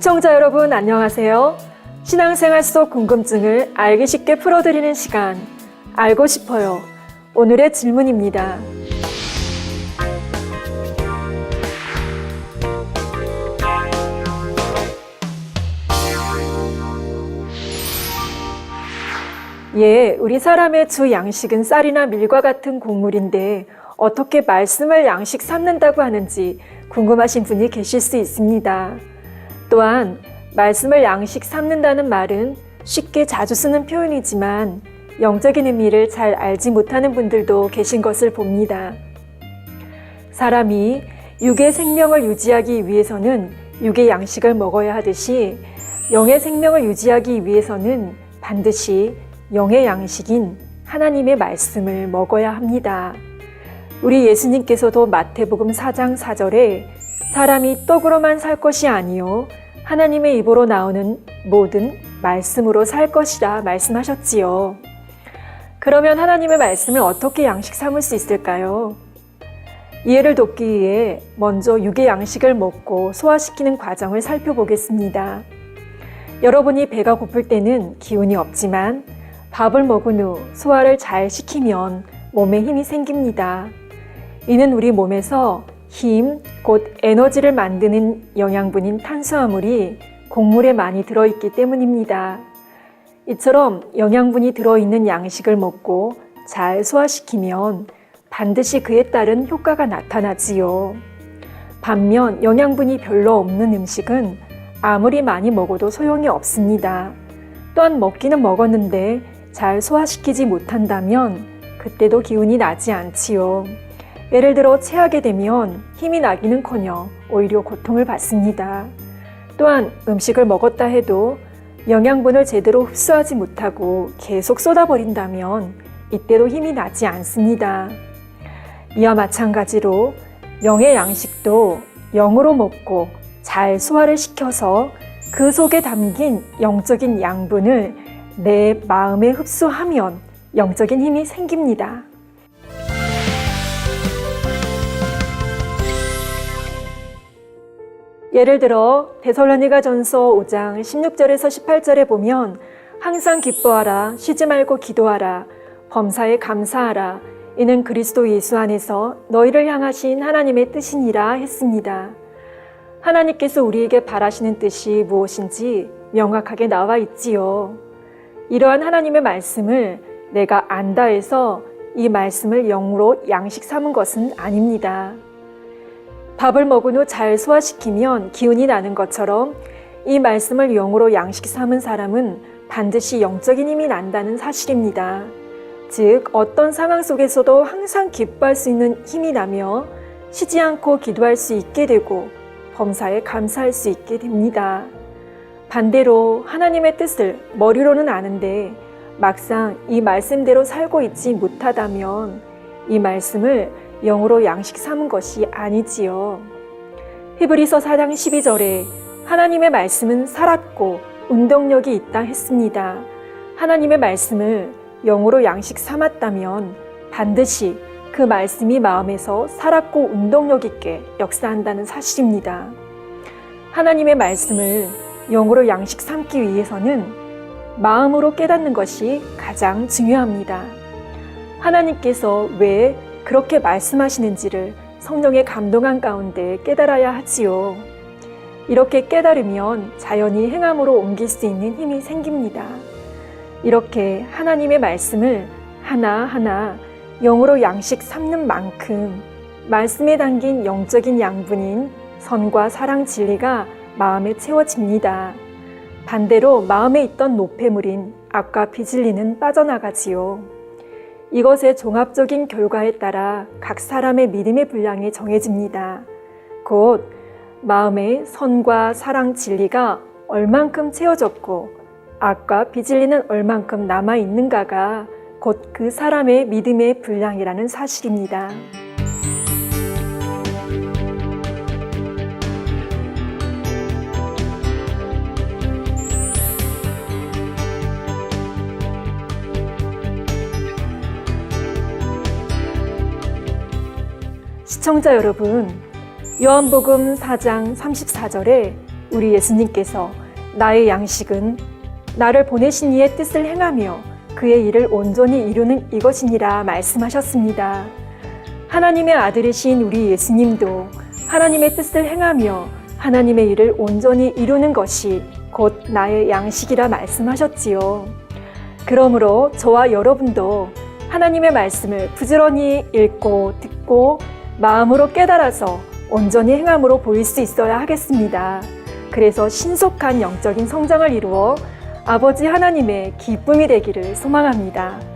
시청자 여러분 안녕하세요. 신앙생활 속 궁금증을 알기 쉽게 풀어드리는 시간 알고 싶어요. 오늘의 질문입니다. 예, 우리 사람의 주 양식은 쌀이나 밀과 같은 곡물인데 어떻게 말씀을 양식 삼는다고 하는지 궁금하신 분이 계실 수 있습니다. 또한 말씀을 양식 삼는다는 말은 쉽게 자주 쓰는 표현이지만 영적인 의미를 잘 알지 못하는 분들도 계신 것을 봅니다. 사람이 육의 생명을 유지하기 위해서는 육의 양식을 먹어야 하듯이 영의 생명을 유지하기 위해서는 반드시 영의 양식인 하나님의 말씀을 먹어야 합니다. 우리 예수님께서도 마태복음 4장 4절에 사람이 떡으로만 살 것이 아니요 하나님의 입으로 나오는 모든 말씀으로 살 것이라 말씀하셨지요. 그러면 하나님의 말씀을 어떻게 양식 삼을 수 있을까요? 이해를 돕기 위해 먼저 육의 양식을 먹고 소화시키는 과정을 살펴보겠습니다. 여러분이 배가 고플 때는 기운이 없지만 밥을 먹은 후 소화를 잘 시키면 몸에 힘이 생깁니다. 이는 우리 몸에서 힘, 곧 에너지를 만드는 영양분인 탄수화물이 곡물에 많이 들어있기 때문입니다. 이처럼 영양분이 들어있는 양식을 먹고 잘 소화시키면 반드시 그에 따른 효과가 나타나지요. 반면 영양분이 별로 없는 음식은 아무리 많이 먹어도 소용이 없습니다. 또한 먹기는 먹었는데 잘 소화시키지 못한다면 그때도 기운이 나지 않지요. 예를 들어 체하게 되면 힘이 나기는커녕 오히려 고통을 받습니다. 또한 음식을 먹었다 해도 영양분을 제대로 흡수하지 못하고 계속 쏟아버린다면 이때도 힘이 나지 않습니다. 이와 마찬가지로 영의 양식도 영으로 먹고 잘 소화를 시켜서 그 속에 담긴 영적인 양분을 내 마음에 흡수하면 영적인 힘이 생깁니다. 예를 들어 데살로니가 전서 5장 16절에서 18절에 보면 항상 기뻐하라 쉬지 말고 기도하라 범사에 감사하라 이는 그리스도 예수 안에서 너희를 향하신 하나님의 뜻이니라 했습니다. 하나님께서 우리에게 바라시는 뜻이 무엇인지 명확하게 나와 있지요. 이러한 하나님의 말씀을 내가 안다 해서 이 말씀을 영으로 양식 삼은 것은 아닙니다. 밥을 먹은 후 잘 소화시키면 기운이 나는 것처럼 이 말씀을 영으로 양식 삼은 사람은 반드시 영적인 힘이 난다는 사실입니다. 즉, 어떤 상황 속에서도 항상 기뻐할 수 있는 힘이 나며 쉬지 않고 기도할 수 있게 되고 범사에 감사할 수 있게 됩니다. 반대로 하나님의 뜻을 머리로는 아는데 막상 이 말씀대로 살고 있지 못하다면 이 말씀을 영으로 양식 삼은 것이 아니지요. 히브리서 4장 12절에 하나님의 말씀은 살았고 운동력이 있다 했습니다. 하나님의 말씀을 영으로 양식 삼았다면 반드시 그 말씀이 마음에서 살았고 운동력 있게 역사한다는 사실입니다. 하나님의 말씀을 영으로 양식 삼기 위해서는 마음으로 깨닫는 것이 가장 중요합니다. 하나님께서 왜 그렇게 말씀하시는지를 성령의 감동한 가운데 깨달아야 하지요. 이렇게 깨달으면 자연히 행함으로 옮길 수 있는 힘이 생깁니다. 이렇게 하나님의 말씀을 하나하나 영으로 양식 삼는 만큼 말씀에 담긴 영적인 양분인 선과 사랑 진리가 마음에 채워집니다. 반대로 마음에 있던 노폐물인 악과 비진리는 빠져나가지요. 이것의 종합적인 결과에 따라 각 사람의 믿음의 분량이 정해집니다. 곧 마음의 선과 사랑 진리가 얼만큼 채워졌고 악과 비진리는 얼만큼 남아 있는가가 곧 그 사람의 믿음의 분량이라는 사실입니다. 시청자 여러분, 요한복음 4장 34절에 우리 예수님께서 나의 양식은 나를 보내신 이의 뜻을 행하며 그의 일을 온전히 이루는 이것이니라 말씀하셨습니다. 하나님의 아들이신 우리 예수님도 하나님의 뜻을 행하며 하나님의 일을 온전히 이루는 것이 곧 나의 양식이라 말씀하셨지요. 그러므로 저와 여러분도 하나님의 말씀을 부지런히 읽고 듣고 마음으로 깨달아서 온전히 행함으로 보일 수 있어야 하겠습니다. 그래서 신속한 영적인 성장을 이루어 아버지 하나님의 기쁨이 되기를 소망합니다.